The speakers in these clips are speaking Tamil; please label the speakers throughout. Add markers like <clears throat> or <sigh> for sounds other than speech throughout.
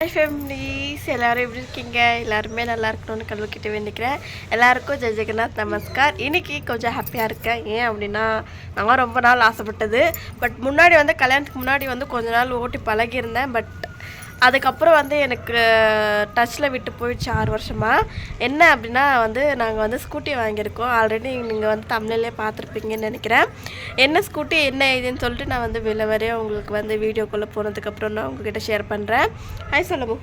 Speaker 1: ஹாய் ஃபேமிலிஸ் எல்லாரும் எப்படி இருக்கீங்க? எல்லாருமே நல்லா இருக்கணும்னு கல்விக்கிட்டு வேண்டிக்கிறேன். எல்லாருக்கும் ஜெய் ஜெகநாத் நமஸ்கார். இன்றைக்கி கொஞ்சம் ஹாப்பியாக இருக்கேன். ஏன் அப்படின்னா நான் ரொம்ப நாள் ஆசைப்பட்டது. பட் முன்னாடி வந்து கல்யாணத்துக்கு முன்னாடி வந்து கொஞ்ச நாள் ஓட்டி பழகியிருந்தேன். பட் அதுக்கப்புறம் வந்து எனக்கு டச்சில் விட்டு போயிடுச்சு ஆறு வருஷமாக என்ன அப்படின்னா வந்து நாங்கள் வந்து ஸ்கூட்டி வாங்கியிருக்கோம். ஆல்ரெடி நீங்கள் வந்து தமிழ்லேயே பார்த்துருப்பீங்கன்னு நினைக்கிறேன். என்ன ஸ்கூட்டி என்ன இதுன்னு சொல்லிட்டு நான் வந்து வெளில வரையும் உங்களுக்கு வந்து வீடியோக்குள்ளே போனதுக்கப்புறம் நான் உங்ககிட்ட ஷேர் பண்ணுறேன் ஹாய் சொல்லுவோம்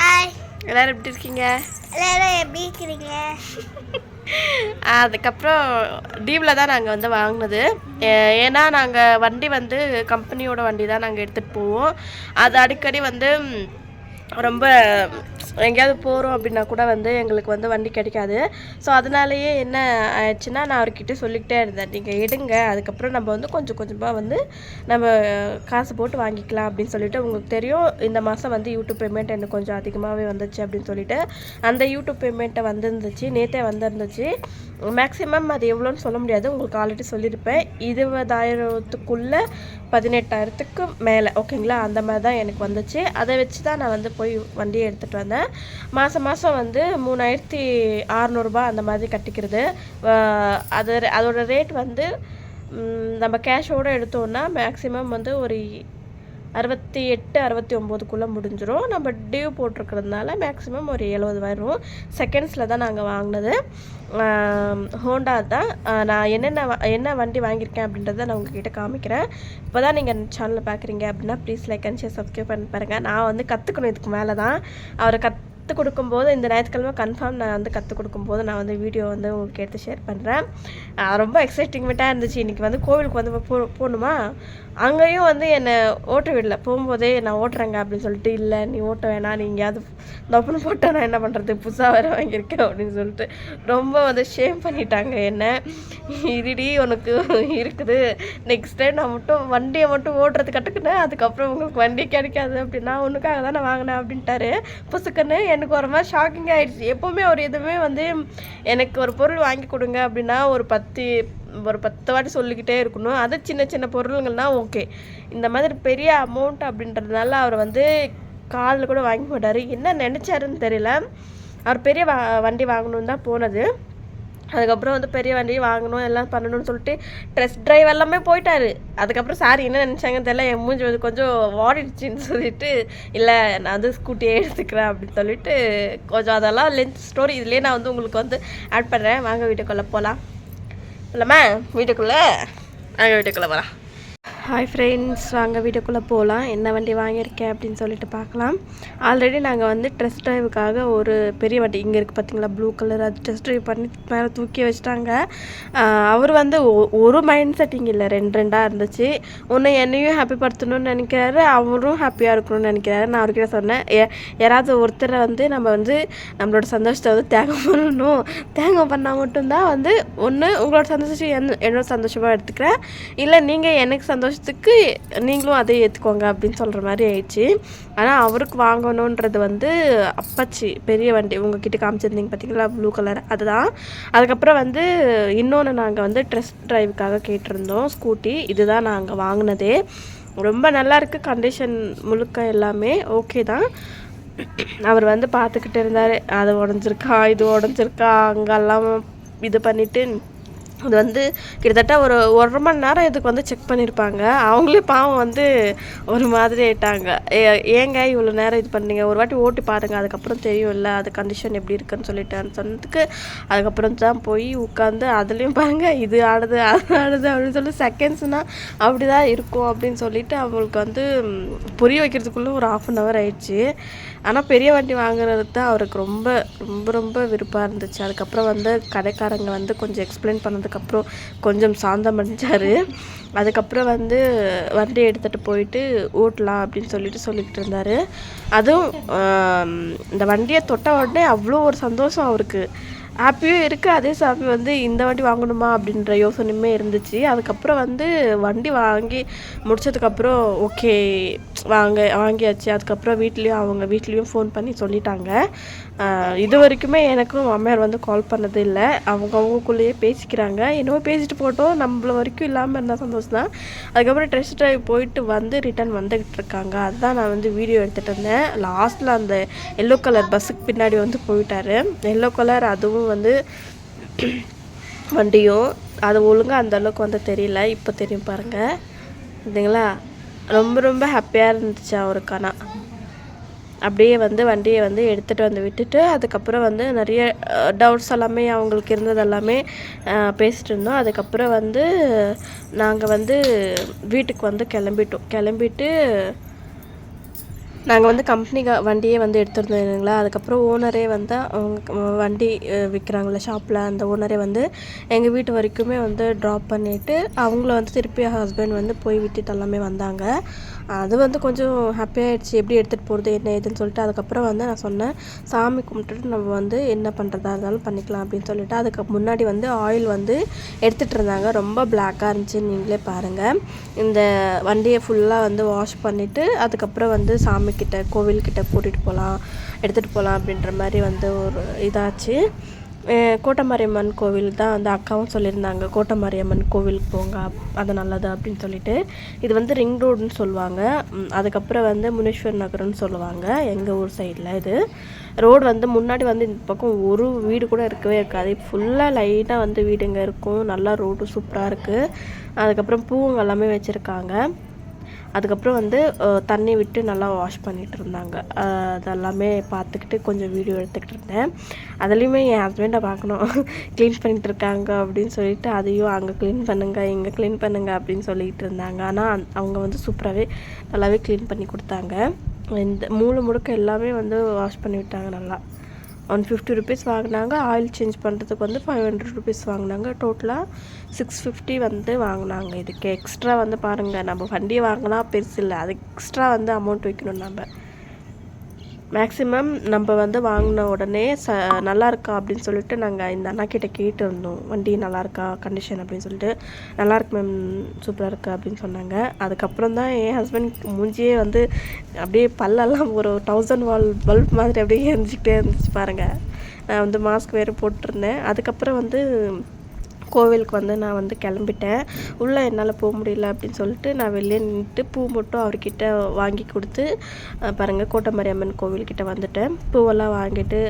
Speaker 2: ஹாய்
Speaker 1: எல்லோரும் எப்படி இருக்கீங்க?
Speaker 2: எல்லாரும் எப்படி இருக்கிறீங்க? <laughs>
Speaker 1: அதுக்கப்புறம் டீவில் தான் நாங்கள் வந்து வாங்கினது. ஏன்னா நாங்கள் வண்டி வந்து கம்பெனியோட வண்டி தான் நாங்கள் எடுத்துகிட்டு போவோம். அது அடிக்கடி வந்து ரொம்ப எங்கேயாவது போகிறோம் அப்படின்னா கூட வந்து எங்களுக்கு வந்து வண்டி கிடைக்காது. ஸோ அதனாலேயே என்ன ஆயிடுச்சுன்னா நான் அவர்கிட்ட சொல்லிக்கிட்டே இருந்தேன். நீங்கள் எடுங்க. அதுக்கப்புறம் நம்ம வந்து கொஞ்சம் கொஞ்சமாக வந்து நம்ம காசு போட்டு வாங்கிக்கலாம் அப்படின்னு சொல்லிட்டு உங்களுக்கு தெரியும் இந்த மாதம் வந்து யூடியூப் பேமெண்ட் எனக்கு கொஞ்சம் அதிகமாகவே வந்துச்சு அப்படின்னு சொல்லிட்டு அந்த யூடியூப் பேமெண்ட்டை வந்துருந்துச்சு. நேற்றே வந்திருந்துச்சு. மேக்ஸிமம் அது எவ்வளோன்னு சொல்ல முடியாது. உங்களுக்கு ஆல்ரெடி சொல்லியிருப்பேன். இருபதாயிரத்துக்குள்ளே பதினெட்டாயிரத்துக்கு மேலே. ஓகேங்களா? அந்த மாதிரி தான் எனக்கு வந்துச்சு. அதை வச்சு தான் நான் வந்து போய் வண்டியை எடுத்துகிட்டு வந்தேன். மாதம் மாதம் வந்து மூணாயிரத்தி அறநூறுபா அந்த மாதிரி கட்டிக்கிறது. அது அதோட ரேட் வந்து நம்ம கேஷோடு எடுத்தோம்னா மேக்ஸிமம் வந்து ஒரு அறுபத்தி எட்டு அறுபத்தி ஒம்போதுக்குள்ளே முடிஞ்சிடும் நம்ம டியூ போட்டிருக்கிறதுனால மேக்ஸிமம் ஒரு எழுபது வரும். செகண்ட்ஸில் தான் நாங்கள் வாங்கினது. ஹோண்டா தான். நான் என்னென்ன என்ன வண்டி வாங்கியிருக்கேன் அப்படின்றத நான் உங்ககிட்ட காமிக்கிறேன். இப்போ தான் நீங்கள் சேனலில் பார்க்குறீங்க அப்படின்னா please like and share subscribe பண்ணி பாருங்கள் நான் வந்து கற்றுக்கணும் இதுக்கு மேலே தான் அவரை கத் கற்றுக் கொடுக்கும்போது இந்த ஞாயிற்றுக்கிழமை கன்ஃபார்ம் நான் வந்து கற்றுக் கொடுக்கும்போது நான் வந்து வீடியோ வந்து உங்களுக்கு எடுத்து ஷேர் பண்ணுறேன் ரொம்ப எக்ஸைட்டிங்மெண்ட்டாக இருந்துச்சு. இன்றைக்கி வந்து கோவிலுக்கு வந்து போ போகணுமா? அங்கேயும் வந்து என்னை ஓட்ட விடல. போகும்போதே நான் ஓட்டுறேங்க அப்படின்னு சொல்லிட்டு இல்லை நீ ஓட்ட வேணாம். நீ எங்கேயாவது தப்புன்னு போட்டால் நான் என்ன பண்ணுறது புதுசாக வேறு வாங்கியிருக்கேன். அப்படின்னு சொல்லிட்டு ரொம்ப வந்து ஷேம் பண்ணிட்டாங்க என்ன. இருடி உனக்கு இருக்குது. நெக்ஸ்ட் டைம் நான் மட்டும் வண்டியை மட்டும் ஓட்டுறது கற்றுக்கினேன் அதுக்கப்புறம் உங்களுக்கு வண்டி கிடைக்காது அப்படின்னா உனக்காக தான் நான் வாங்கினேன் அப்படின்ட்டாரு. புசுக்குன்னு எனக்கு ஒரு மாதிரி ஷாக்கிங் ஆகிடுச்சு எப்போவுமே ஒரு எதுவுமே வந்து எனக்கு ஒரு பொருள் வாங்கி கொடுங்க அப்படின்னா ஒரு பத்து ஒரு பத்து வாட்டி சொல்லிக்கிட்டே இருக்கணும். அது சின்ன சின்ன பொருளுங்கள்னா ஓகே இந்த மாதிரி பெரிய அமௌண்ட் அப்படின்றதுனால அவர் வந்து காலில் கூட வாங்கி போட்டார். என்ன நினச்சாருன்னு தெரியல. அவர் பெரிய வ வண்டி வாங்கணுன்னு தான் போனது. அதுக்கப்புறம் வந்து பெரிய வண்டியை வாங்கணும் எல்லாம் பண்ணணும்னு சொல்லிட்டு ட்ரெஸ் ட்ரைவ் எல்லாமே போயிட்டாரு. அதுக்கப்புறம் சாரி என்ன நினச்சாங்கன்னு தெரியல என் மூஞ்சி வந்து கொஞ்சம் ஓடிடுச்சின்னு சொல்லிட்டு இல்லை நான் வந்து ஸ்கூட்டியே எடுத்துக்கிறேன் அப்படின்னு சொல்லிட்டு கொஞ்சம் அதெல்லாம் லென்த் ஸ்டோரி இதுலேயே நான் வந்து உங்களுக்கு வந்து ஆட் பண்ணுறேன் வாங்க வீட்டுக்குள்ளே போகலாம் இல்லைம்மா வீட்டுக்குள்ளே? வாங்க வீட்டுக்குள்ளே போகலாம் ஹாய் ஃப்ரெண்ட்ஸ் வாங்க வீட்டுக்குள்ளே போகலாம் என்ன வண்டி வாங்கியிருக்கேன் அப்படின்னு சொல்லிட்டு பார்க்கலாம். ஆல்ரெடி நாங்கள் வந்து டெஸ்ட் ட்ரைவுக்காக ஒரு பெரிய வண்டி இங்கே இருக்குது பார்த்தீங்களா ப்ளூ கலர் அது டெஸ்ட் ட்ரைவ் பண்ணி மேலே தூக்கி வச்சுட்டாங்க. அவர் வந்து ஒரு மைண்ட் செட்டிங் இல்லை ரெண்டு ரெண்டாக இருந்துச்சு. ஒன்று என்னையும் ஹாப்பி படுத்தணும்னு நினைக்கிறாரு அவரும் ஹாப்பியாக இருக்கணும்னு நினைக்கிறாரு. நான் அவர்கிட்ட சொன்னேன் "ஏ- யாராவது ஒருத்தரை வந்து நம்ம வந்து நம்மளோட சந்தோஷத்தை வந்து தியாகம் பண்ணணும். தியாகம் பண்ணால் மட்டும்தான் வந்து ஒன்று உங்களோட சந்தோஷம் என்னோட சந்தோஷமாக எடுத்துக்கிறேன். இல்லை நீங்கள் எனக்கு சந்தோஷம் வருஷத்துக்கு நீங்களும் அதை ஏற்றுக்கோங்க அப்படின்னு சொல்கிற மாதிரி ஆயிடுச்சு. ஆனால் அவருக்கு வாங்கணுன்றது வந்து அப்பாச்சி பெரிய வண்டி உங்ககிட்ட காமிச்சிருந்தீங்க பார்த்தீங்களா ப்ளூ கலர் அதுதான். அதுக்கப்புறம் வந்து இன்னொன்று நாங்கள் வந்து ட்ரெஸ் ட்ரைவுக்காக கேட்டிருந்தோம் ஸ்கூட்டி இதுதான் நாங்கள் வாங்கினதே. ரொம்ப நல்லா இருக்குது கண்டிஷன் முழுக்க எல்லாமே ஓகே தான். அவர் வந்து பார்த்துக்கிட்டு இருந்தார் அது உடஞ்சிருக்கா இது உடஞ்சிருக்கா அங்கெல்லாம் இது பண்ணிவிட்டு அது வந்து கிட்டத்தட்ட ஒரு ஒரு மணி நேரம் இதுக்கு வந்து செக் பண்ணியிருப்பாங்க அவங்களே பாவம் வந்து ஒரு மாதிரி ஆயிட்டாங்க. ஏ- ஏங்க இவ்வளோ நேரம் இது பண்ணீங்க? ஒரு வாட்டி ஓட்டி பாருங்கள் அதுக்கப்புறம் தெரியும் இல்லை அது கண்டிஷன் எப்படி இருக்குன்னு சொல்லிட்டான்னு சொன்னதுக்கு அதுக்கப்புறம் தான் போய் உட்காந்து அதுலேயும் பாருங்க இது ஆடுது அது ஆடுது அப்படின்னு சொல்லி செகண்ட்ஸ்னால் அப்படி தான் இருக்கும் அப்படின்னு சொல்லிட்டு அவங்களுக்கு வந்து புரிய வைக்கிறதுக்குள்ளே ஒரு ஆஃப் அன் ஹவர் ஆயிடுச்சு. ஆனால் பெரிய வண்டி வாங்குறது தான் அவருக்கு ரொம்ப ரொம்ப ரொம்ப விருப்பம் இருந்துச்சு. அதுக்கப்புறம் வந்து கடைக்காரங்க வந்து கொஞ்சம் எக்ஸ்பிளைன் அதுக்கப்புறம் கொஞ்சம் சாந்தம் அடைஞ்சார். அதுக்கப்புறம் வந்து வண்டி எடுத்துகிட்டு போயிட்டு ஓட்டலாம் அப்படின்னு சொல்லிட்டு சொல்லிக்கிட்டு இருந்தார். அதுவும் இந்த வண்டியை தொட்ட உடனே அவ்வளோ ஒரு சந்தோஷம் அவருக்கு. ஹாப்பியும் இருக்குது அதே சாமி வந்து இந்த வண்டி வாங்கணுமா அப்படின்ற யோசனையுமே இருந்துச்சு. அதுக்கப்புறம் வந்து வண்டி வாங்கி முடிச்சதுக்கப்புறம் ஓகே வாங்க வாங்கியாச்சு. அதுக்கப்புறம் வீட்லேயும் அவங்க வீட்லேயும் ஃபோன் பண்ணி சொல்லிட்டாங்க. இது வரைக்குமே எனக்கும் மாமியார் வந்து கால் பண்ணது இல்லை. அவங்க அவங்களுக்குள்ளேயே பேசிக்கிறாங்க. என்னவோ பேசிட்டு போட்டோம். நம்மள வரைக்கும் இல்லாமல் இருந்தால் சந்தோஷம் தான். அதுக்கப்புறம் டெஸ்ட் ட்ரைவ் போயிட்டு வந்து ரிட்டர்ன் வந்துக்கிட்டு இருக்காங்க. அதுதான் நான் வந்து வீடியோ எடுத்துகிட்டு இருந்தேன். லாஸ்ட்டில் அந்த எல்லோ கலர் பஸ்ஸுக்கு பின்னாடி வந்து போயிட்டாரு. எல்லோ கலர் அதுவும் வந்து <clears throat> வண்டியும். அது ஒழுங்காக அந்த அளவுக்கு வந்து தெரியல. இப்போ தெரியும் பாருங்கள் சரிங்களா ரொம்ப ரொம்ப ஹாப்பியாக இருந்துச்சு அவருக்கு ஆனால் அப்படியே வந்து வண்டியை வந்து எடுத்துகிட்டு வந்து விட்டுட்டு அதுக்கப்புறம் வந்து நிறைய டவுட்ஸ் எல்லாமே அவங்களுக்கு இருந்தது எல்லாமே பேசிட்டு இருந்தோம். அதுக்கப்புறம் வந்து நாங்கள் வந்து வீட்டுக்கு வந்து கிளம்பிட்டோம். கிளம்பிட்டு நாங்கள் வந்து கம்பெனி வண்டியே வந்து எடுத்துருந்தோம் இல்லைங்களா? அதுக்கப்புறம் ஓனரே வந்து அவங்க வண்டி விற்கிறாங்களே ஷாப்பில் அந்த ஓனரே வந்து எங்கள் வீட்டு வரைக்குமே வந்து ட்ராப் பண்ணிவிட்டு அவங்கள வந்து திருப்பி ஹஸ்பண்ட் வந்து போய் விட்டுட்டு எல்லாமே வந்தாங்க. அது வந்து கொஞ்சம் ஹாப்பியாகிடுச்சு எப்படி எடுத்துகிட்டு போகிறது என்ன ஏதுன்னு சொல்லிட்டு அதுக்கப்புறம் வந்து நான் சொன்னேன் சாமி கும்பிட்டுட்டு நம்ம வந்து என்ன பண்ணுறதா இருந்தாலும் பண்ணிக்கலாம் அப்படின்னு சொல்லிட்டு. அதுக்கு முன்னாடி வந்து ஆயில் வந்து எடுத்துகிட்டு இருந்தாங்க. ரொம்ப பிளாக்காக இருந்துச்சு. நீங்களே பாருங்கள் இந்த வண்டியை ஃபுல்லாக வந்து வாஷ் பண்ணிவிட்டு அதுக்கப்புறம் வந்து சாமிக்கிட்ட கோவில்கிட்ட கூட்டிகிட்டு போகலாம் எடுத்துகிட்டு போகலாம் அப்படின்ற மாதிரி வந்து ஒரு இதாச்சு. கோட்டமாரியம்மன் கோவில் தான் வந்து அக்காவும் சொல்லியிருந்தாங்க. கோட்டமாரியம்மன் கோவிலுக்கு போங்க அது நல்லது அப்படின்னு சொல்லிட்டு. இது வந்து ரிங் ரோடுன்னு சொல்லுவாங்க. அதுக்கப்புறம் வந்து முனீஸ்வர் நகர்னு சொல்லுவாங்க எங்கள் ஊர் சைடில் இது. ரோடு வந்து முன்னாடி வந்து இந்த பக்கம் ஒரு வீடு கூட இருக்கவே இருக்காது. ஃபுல்லாக லைட்டாக வந்து வீடுங்க இருக்கும். நல்லா ரோடு சூப்பராக இருக்குது அதுக்கப்புறம் பூவுங்க எல்லாமே வச்சுருக்காங்க. அதுக்கப்புறம் வந்து தண்ணி விட்டு நல்லா வாஷ் பண்ணிகிட்டு இருந்தாங்க. அதெல்லாமே பார்த்துக்கிட்டு கொஞ்சம் வீடியோ எடுத்துக்கிட்டு இருந்தேன். அதுலேயுமே என் ஹஸ்பண்டை பார்க்கணும். <laughs> க்ளீன் பண்ணிகிட்டு இருக்காங்க அப்படின்னு சொல்லிட்டு அதையும் அங்கே க்ளீன் பண்ணுங்கள் இங்கே க்ளீன் பண்ணுங்க அப்படின்னு சொல்லிட்டு இருந்தாங்க. ஆனால் அவங்க வந்து சூப்பராகவே நல்லாவே க்ளீன் பண்ணி கொடுத்தாங்க. இந்த மூளை முழுக்க எல்லாமே வந்து வாஷ் பண்ணி விட்டாங்க நல்லா. ஒன் ஃபிஃப்டி ருபீஸ் வாங்கினாங்க. ஆயில் சேஞ்ச் பண்ணுறதுக்கு வந்து ஃபைவ் ஹண்ட்ரட் ருபீஸ் வாங்கினாங்க. டோட்டலாக சிக்ஸ் ஃபிஃப்டி வந்து வாங்கினாங்க. இதுக்கு எக்ஸ்ட்ரா வந்து பாருங்கள் நம்ம வண்டி வாங்கினா பெருசு இல்லை. அது எக்ஸ்ட்ரா வந்து அமௌண்ட் வைக்கணும் நம்ம. மேக்ஸிமம் நம்ம வந்து வாங்கின உடனே ச நல்லா இருக்கா அப்படின்னு சொல்லிட்டு நாங்கள் இந்த அண்ணா கிட்டே கேட்டு வண்டி நல்லா இருக்கா கண்டிஷன் அப்படின்னு சொல்லிட்டு. நல்லா இருக்கு மேம் சூப்பராக இருக்கா அப்படின்னு சொன்னாங்க. அதுக்கப்புறம் தான் என் ஹஸ்பண்ட் மூஞ்சியே வந்து அப்படியே பல்லெல்லாம் ஒரு தௌசண்ட் வால் பல்ப் மாதிரி அப்படியே எரிஞ்சிக்கிட்டே இருந்துச்சு பாருங்கள் நான் வந்து மாஸ்க் வேறு போட்டிருந்தேன். அதுக்கப்புறம் வந்து கோவிலுக்கு வந்து நான் வந்து கிளம்பிட்டேன். உள்ளே என்னால் போக முடியல அப்படின்னு சொல்லிட்டு நான் வெளியே நின்றுட்டு பூ மட்டும் அவர்கிட்ட வாங்கி கொடுத்து அஹ், பாருங்கள் கோட்டமாரியம்மன் கோவில்கிட்ட வந்துட்டேன். பூவெல்லாம் வாங்கிட்டு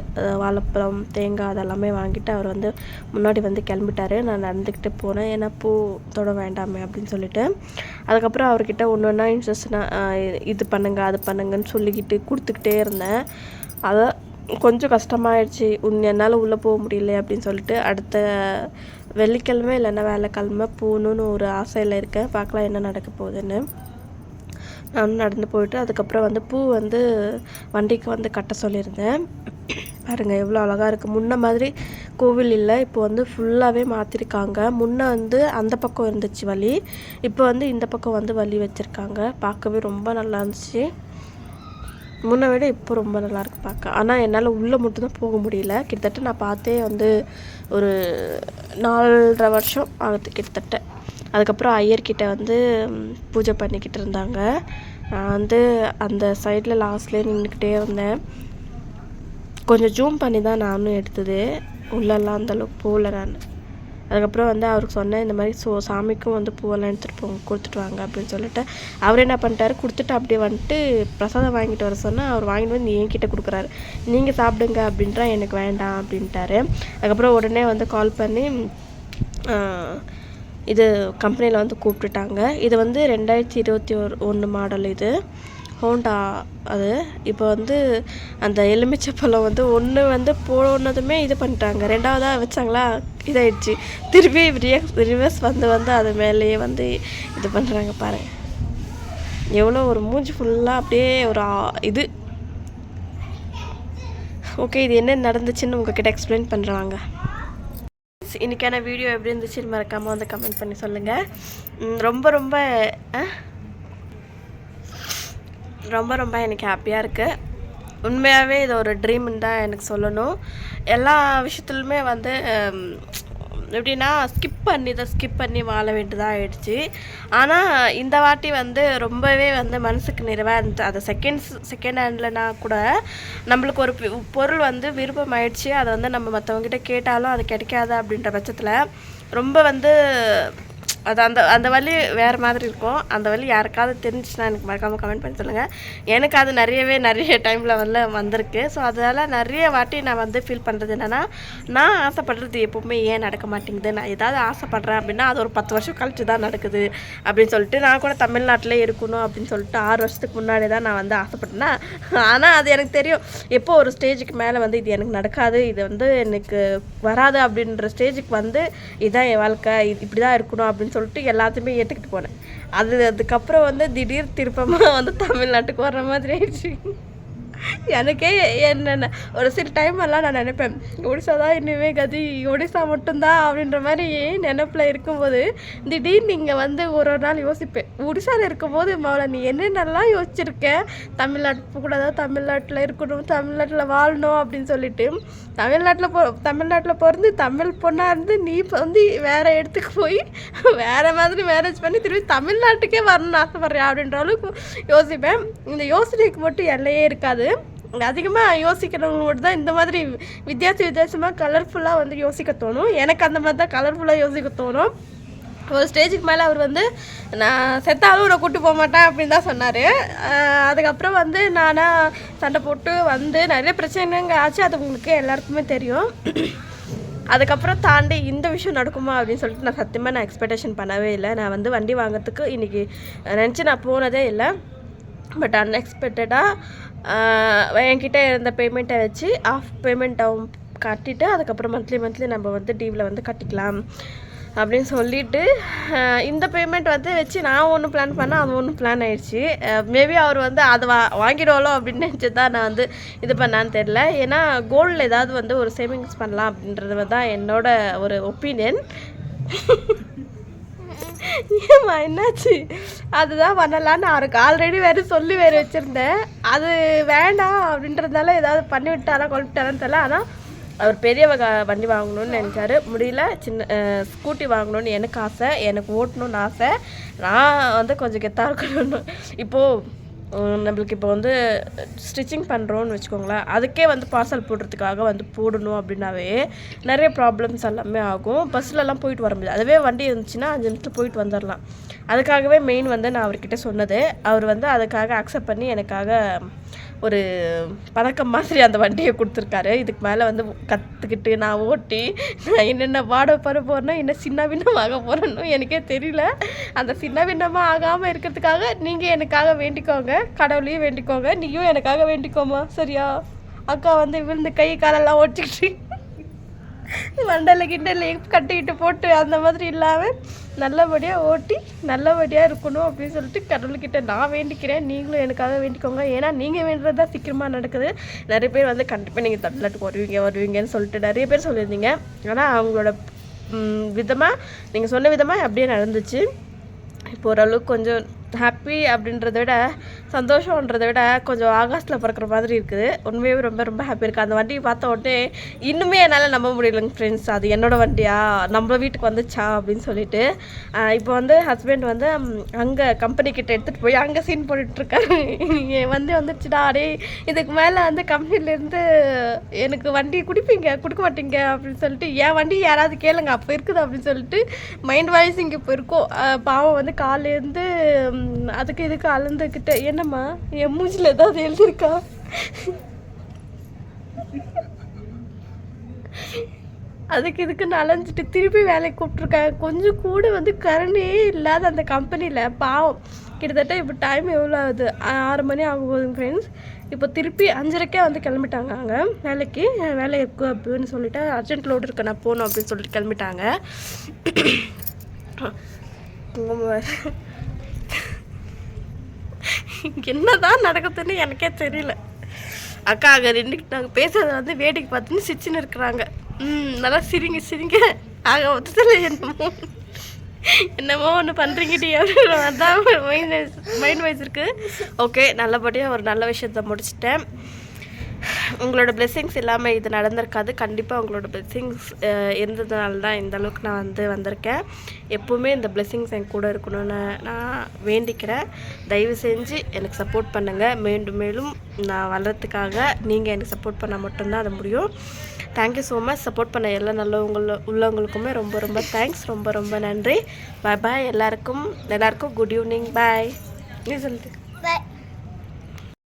Speaker 1: வாழைப்பழம் தேங்காய் அதெல்லாமே வாங்கிட்டு அவர் வந்து முன்னாடி வந்து கிளம்பிட்டாரு. நான் நடந்துக்கிட்டு போனேன். ஏன்னா பூ தொட வேண்டாமே அப்படின்னு சொல்லிட்டு. அதுக்கப்புறம் அவர்கிட்ட ஒன்று ஒன்றா இன்ட்ரெஸ்ட்னா இது பண்ணுங்கள் அது பண்ணுங்கன்னு சொல்லிக்கிட்டு கொடுத்துக்கிட்டே இருந்தேன். அதை கொஞ்சம் கஷ்டமாயிடுச்சு. உன் என்னால் உள்ளே போக முடியல அப்படின்னு சொல்லிட்டு அடுத்த வெள்ளிக்கிழமை இல்லைன்னா வேலைக்கிழமை போகணுன்னு ஒரு ஆசையில் இருக்கேன். பார்க்கலாம் என்ன நடக்க போகுதுன்னு. நானும் நடந்து போயிட்டு அதுக்கப்புறம் வந்து பூ வந்து வண்டிக்கு வந்து கட்ட சொல்லியிருந்தேன். பாருங்கள் எவ்வளோ அழகாக இருக்குது முன்ன மாதிரி கோவில் இல்லை. இப்போ வந்து ஃபுல்லாகவே மாற்றிருக்காங்க முன்ன வந்து அந்த பக்கம் இருந்துச்சு வழி இப்போ வந்து இந்த பக்கம் வந்து வழி வச்சுருக்காங்க. பார்க்கவே ரொம்ப நல்லா இருந்துச்சு. முன்னை விட இப்போ ரொம்ப நல்லாயிருக்கு பார்க்க. ஆனால் என்னால் உள்ளே மட்டும்தான் போக முடியல. கிட்டத்தட்ட நான் பார்த்தே வந்து ஒரு நாலரை வருஷம் ஆகுது கிட்டத்தட்ட. அதுக்கப்புறம் ஐயர்கிட்ட வந்து பூஜை பண்ணிக்கிட்டு இருந்தாங்க. நான் வந்து அந்த சைடில் லாஸ்ட்லேயே நின்றுக்கிட்டே இருந்தேன் கொஞ்சம் ஜூம் பண்ணி தான் நானும் எடுத்தது. உள்ளெல்லாம் அந்தளவுக்கு போகல நான். அதுக்கப்புறம் வந்து அவருக்கு சொன்னேன் இந்த மாதிரி ஸோ சாமிக்கும் வந்து பூவெல்லாம் எடுத்துகிட்டு போங்க கொடுத்துட்டு வாங்க அப்படின்னு சொல்லிட்டு அவர் என்ன பண்ணிட்டாரு? கொடுத்துட்டு அப்படியே வந்துட்டு பிரசாதம் வாங்கிட்டு வர சொன்னால் அவர் வாங்கிட்டு வந்து என்கிட்ட கொடுக்குறாரு. நீங்கள் சாப்பிடுங்க அப்படின்றா எனக்கு வேண்டாம் அப்படின்ட்டாரு. அதுக்கப்புறம் உடனே வந்து கால் பண்ணி இது கம்பெனியில் வந்து கூப்பிட்டுட்டாங்க. இது வந்து ரெண்டாயிரத்தி இருபத்தி ஒரு ஒன்று மாடல் இது. ஹோண்டா அது. இப்போ வந்து அந்த எலுமிச்சை பழம் வந்து ஒன்று வந்து போனதுமே இது பண்ணிட்டாங்க. ரெண்டாவதாக வச்சாங்களா? இதாயிடுச்சு. திருப்பி ரிவர்ஸ் வந்து வந்து அது மேலேயே வந்து இது பண்ணுறாங்க பாரு. எவ்வளோ ஒரு மூஞ்சி ஃபுல்லாக அப்படியே ஒரு இது. ஓகே இது என்ன நடந்துச்சுன்னு உங்ககிட்ட எக்ஸ்பிளைன் பண்ணுறாங்க இன்னைக்கான வீடியோ எப்படி இருந்துச்சுன்னு மறக்காமல் வந்து கமெண்ட் பண்ணி சொல்லுங்கள் ரொம்ப ரொம்ப ரொம்ப ரொம்ப எனக்கு ஹாப்பியாக இருக்குது உண்மையாகவே இது ஒரு ட்ரீம்னு தான் எனக்கு சொல்லணும். எல்லா விஷயத்துலையுமே வந்து எப்படின்னா ஸ்கிப் பண்ணி தான் ஸ்கிப் பண்ணி வாழ வேண்டியதாக ஆயிடுச்சு. ஆனால் இந்த வாட்டி வந்து ரொம்பவே வந்து மனசுக்கு நிறைவாக இருந்துச்சு. அது செகண்ட்ஸ் செகண்ட் ஹேண்ட்லனா கூட நம்மளுக்கு ஒரு பொருள் வந்து விருப்பம் ஆயிடுச்சு. அதை வந்து நம்ம மற்றவங்ககிட்ட கேட்டாலும் அது கிடைக்காது அப்படின்ற பட்சத்தில் ரொம்ப வந்து அது அந்த அந்த வழி வேறு மாதிரி இருக்கும். அந்த வழி யாருக்காவது தெரிஞ்சுச்சுன்னா எனக்கு மறக்காமல் கமெண்ட் பண்ணி சொல்லுங்கள் எனக்கு அது நிறையவே நிறைய டைமில் வந்து வந்திருக்கு. ஸோ அதனால் நிறைய வாட்டி நான் வந்து ஃபீல் பண்ணுறது என்னென்னா நான் ஆசைப்படுறது எப்பவுமே ஏன் நடக்க மாட்டேங்குது? நான் ஏதாவது ஆசைப்பட்றேன் அப்படின்னா அது ஒரு பத்து வருஷம் கழிச்சு தான் நடக்குது அப்படின்னு சொல்லிட்டு நான் கூட தமிழ்நாட்டிலே இருக்கணும் அப்படின்னு சொல்லிட்டு ஆறு வருஷத்துக்கு முன்னாடி தான் நான் வந்து ஆசைப்பட்டேன்னா ஆனால் அது எனக்கு தெரியும். எப்போ ஒரு ஸ்டேஜுக்கு மேலே வந்து இது எனக்கு நடக்காது இது வந்து எனக்கு வராது அப்படின்ற ஸ்டேஜுக்கு வந்து இதுதான் என் வாழ்க்கை இது இப்படி தான் இருக்கணும் அப்படின்னு சொல்லிட்டு எல்லாத்தையுமே ஏற்றுக்கிட்டு போனேன். அது அதுக்கப்புறம் வந்து திடீர் திருப்பமாக வந்து தமிழ்நாட்டுக்கு வர்ற மாதிரி ஆயிடுச்சு. எனக்கே என்னென்ன ஒரு சில டைம் எல்லாம் நான் நினைப்பேன் ஒடிசா தான் இனிமே கதி ஒடிசா மட்டும்தான் அப்படின்ற மாதிரி நினப்பில் இருக்கும்போது திடீர்னு நீங்கள் வந்து ஒரு ஒரு நாள் யோசிப்பேன். ஒடிசாவில் இருக்கும்போது மவளை நீ என்னென்னலாம் யோசிச்சிருக்க? தமிழ்நாட்டு கூட தான் தமிழ்நாட்டில் இருக்கணும் தமிழ்நாட்டில் வாழணும் அப்படின்னு சொல்லிட்டு தமிழ்நாட்டில் போ தமிழ்நாட்டில் பிறந்து தமிழ் பொண்ணாக இருந்து நீ இப்போ வந்து வேறு இடத்துக்கு போய் வேறு மாதிரி மேரேஜ் பண்ணி திரும்பி தமிழ்நாட்டுக்கே வரணும்னு ஆசைப்பட்றேன் அப்படின்ற அளவுக்கு யோசிப்பேன். இந்த யோசனைக்கு மட்டும் எல்லையே இருக்காது. அதிகமாக யோசிக்கிறவங்களோட தான் இந்த மாதிரி வித்தியாச வித்தியாசமாக கலர்ஃபுல்லாக வந்து யோசிக்க தோணும். எனக்கு அந்த மாதிரி தான் கலர்ஃபுல்லாக யோசிக்க தோணும். ஒரு ஸ்டேஜுக்கு மேலே அவர் வந்து நான் செத்தாலும் உன்னை கூட்டு போக மாட்டேன் அப்படின்னு தான் சொன்னார். அதுக்கப்புறம் வந்து நானாக சண்டை போட்டு வந்து நிறைய பிரச்சனைங்க ஆச்சு. அது உங்களுக்கு எல்லாருக்குமே தெரியும். அதுக்கப்புறம் தாண்டி இந்த விஷயம் நடக்குமா அப்படின்னு சொல்லிட்டு நான் சத்தியமாக நான் எக்ஸ்பெக்டேஷன் பண்ணவே இல்லை. நான் வந்து வண்டி வாங்குறதுக்கு இன்றைக்கி நினச்சி நான் போனதே இல்லை. பட் அன்எக்ஸ்பெக்டடாக என்கிட்ட இருந்த பேமெண்ட்டை வச்சு ஆஃப் பேமெண்ட் கட்டிட்டு அதுக்கப்புறம் மந்த்லி மந்த்லி நம்ம வந்து டிவியில் வந்து கட்டிக்கலாம். அப்படின்னு சொல்லிட்டு இந்த பேமெண்ட் வந்து வச்சு நான் ஒன்று பிளான் பண்ணேன் அது ஒன்று பிளான் ஆயிடுச்சு. மேபி அவர் வந்து அதை வா வாங்கிடுவாளோ அப்படின்னு நினச்சி தான் நான் வந்து இது பண்ணான்னு தெரில ஏன்னா கோல்டில் ஏதாவது வந்து ஒரு சேவிங்ஸ் பண்ணலாம் அப்படின்றது தான் என்னோட ஒரு ஒப்பீனியன் <laughs> ஏம்மா என்னாச்சு? அதுதான் பண்ணலான்னு அவருக்கு ஆல்ரெடி வேறு சொல்லி வேறு வச்சுருந்தேன். அது வேண்டாம் அப்படின்றதுனால ஏதாவது பண்ணி விட்டாரா கொண்டுட்டாரான்னு தெரியல. ஆனால் அவர் பெரிய வண்டி வாங்கணும்னு நினச்சாரு. முடியல சின்ன ஸ்கூட்டி வாங்கணும்னு எனக்கு ஆசை எனக்கு ஓட்டணும்னு ஆசை. நான் வந்து கொஞ்சம் கெத்தாக இருக்கணும்னு. இப்போது நம்மளுக்கு இப்போ வந்து ஸ்டிச்சிங் பண்ணுறோன்னு வச்சுக்கோங்களேன் அதுக்கே வந்து பார்சல் போடுறதுக்காக வந்து போடணும் அப்படின்னாவே நிறைய ப்ராப்ளம்ஸ் எல்லாமே ஆகும். பஸ்லலாம் போயிட்டு வர முடியாது. அதுவே வண்டி இருந்துச்சுன்னா அஞ்சு நிமிஷத்தில் போயிட்டு வந்துடலாம் அதுக்காகவே மெயின் வந்து நான் அவர்கிட்ட சொன்னது. அவர் வந்து அதுக்காக அக்செப்ட் பண்ணி எனக்காக ஒரு பதக்கம் மாதிரி அந்த வண்டியை கொடுத்துருக்காரு. இதுக்கு மேலே வந்து கற்றுக்கிட்டு நான் ஓட்டி நான் என்னென்ன பாட பர போகிறேன்னா என்ன சின்ன பின்னமாக போகிறேன்னு எனக்கே தெரியல. அந்த சின்ன பின்னமாக ஆகாமல் இருக்கிறதுக்காக நீங்கள் எனக்காக வேண்டிக்கோங்க. கடவுளையும் வேண்டிக்கோங்க. நீயும் எனக்காக வேண்டிக்கோமா? சரியா? அக்கா வந்து விழுந்து கை காலெல்லாம் ஓட்டிக்கிட்டு மண்டல கிண்டல கட்டிக்கிட்டு போட்டு அந்த மாதிரி இல்லாமல் நல்லபடியாக ஓட்டி நல்லபடியாக இருக்கணும் அப்படின்னு சொல்லிட்டு கடவுள்கிட்ட நான் வேண்டிக்கிறேன். நீங்களும் எனக்காக வேண்டிக்கோங்க. ஏன்னா நீங்கள் வேண்டுறது தான் சீக்கிரமாக நடக்குது. நிறைய பேர் வந்து கண்டிப்பாக நீங்கள் தமிழ்நாட்டுக்கு வருவீங்க வருவீங்கன்னு சொல்லிட்டு நிறைய பேர் சொல்லியிருந்தீங்க. ஆனால் அவங்களோட விதமாக நீங்கள் சொன்ன விதமாக அப்படியே நடந்துச்சு. இப்போ ஓரளவுக்கு கொஞ்சம் ஹாப்பி அப்படின்றத விட சந்தோஷன்றதை விட கொஞ்சம் ஆகாஸ்டில் பிறக்கிற மாதிரி இருக்குது. உண்மையாகவே ரொம்ப ரொம்ப ஹாப்பி இருக்குது அந்த வண்டியை பார்த்த உடனே இன்னுமே என்னால் நம்ப முடியலங்க ஃப்ரெண்ட்ஸ் அது என்னோட வண்டியா? நம்ம வீட்டுக்கு வந்துச்சா? அப்படின்னு சொல்லிட்டு இப்போ வந்து ஹஸ்பண்ட் வந்து அங்கே கம்பெனி கிட்ட எடுத்துகிட்டு போய் அங்கே சீன் போட்டுட்ருக்காரு என் வண்டி வந்துடுச்சுடா டேய் இதுக்கு மேலே வந்து கம்பெனிலேருந்து எனக்கு வண்டி குடிப்பீங்க? கொடுக்க மாட்டீங்க? அப்படின்னு சொல்லிட்டு என் வண்டி யாராவது கேளுங்க அப்போ இருக்குது அப்படின்னு சொல்லிட்டு மைண்ட் வாய்ஸ் இங்கே இப்போ இருக்கும். பாவம் வந்து காலேருந்து அதுக்கு இதுக்கு அளந்துக்கிட்ட என்னம்மா என் மூஞ்சில் ஏதாவது எழுதியிருக்கா? அதுக்கு இதுக்குன்னு அலைஞ்சிட்டு திருப்பி வேலைக்கு கூப்பிட்ருக்காங்க கொஞ்சம் கூட வந்து கரண்டே இல்லாத அந்த கம்பெனியில் பாவம். கிட்டத்தட்ட இப்போ டைம் எவ்வளோ ஆகுது? ஆறு மணி ஆகும் போதுங்க ஃப்ரெண்ட்ஸ் இப்போ திருப்பி அஞ்சரைக்கே வந்து கிளம்பிட்டாங்க அங்கே. வேலைக்கு வேலை இருக்குது அப்படின்னு சொல்லிட்டு அர்ஜென்ட் லோடு இருக்கு நான் போகணும் அப்படின்னு சொல்லிட்டு கிளம்பிட்டாங்க. என்னதான் நடக்குதுன்னு எனக்கே தெரியல. அக்கா அங்கே ரெண்டு நாங்கள் பேசுறத வந்து வேடிக்கை பார்த்துன்னு சிரிச்சுன்னு இருக்கிறாங்க. ம் நல்லா சிரிங்க சிரிங்க. ஆக மொத்தத்தில் என்னமோ என்னமோ ஒன்று பண்ணுறீங்கடி அப்படின்னு தான் மைண்ட் வைஸ் மைண்ட் வைஸ் இருக்குது ஓகே நல்லபடியாக ஒரு நல்ல விஷயத்த முடிச்சிட்டேன். உங்களோட பிளெஸ்ஸிங்ஸ் இல்லாமல் இது நடந்திருக்காது. கண்டிப்பாக உங்களோட பிளெஸ்ஸிங்ஸ் இருந்ததுனால தான் இந்த அளவுக்கு நான் வந்து வந்திருக்கேன். எப்போவுமே இந்த பிளெஸ்ஸிங்ஸ் என் கூட இருக்கணும்னு நான் வேண்டிக்கிறேன். தயவு செஞ்சு எனக்கு சப்போர்ட் பண்ணுங்கள் மீண்டும் மேலும் நான் வளர்கிறதுக்காக நீங்கள் எனக்கு சப்போர்ட் பண்ணால் மட்டும்தான் அது முடியும். தேங்க்யூ ஸோ மச் சப்போர்ட் பண்ண எல்லா நல்லவங்கள உள்ளவங்களுக்குமே ரொம்ப ரொம்ப தேங்க்ஸ் ரொம்ப ரொம்ப நன்றி. பாய் பாய் எல்லாருக்கும் எல்லாருக்கும் குட் ஈவினிங் பாய் நீ சொல்லு.
Speaker 2: பாய்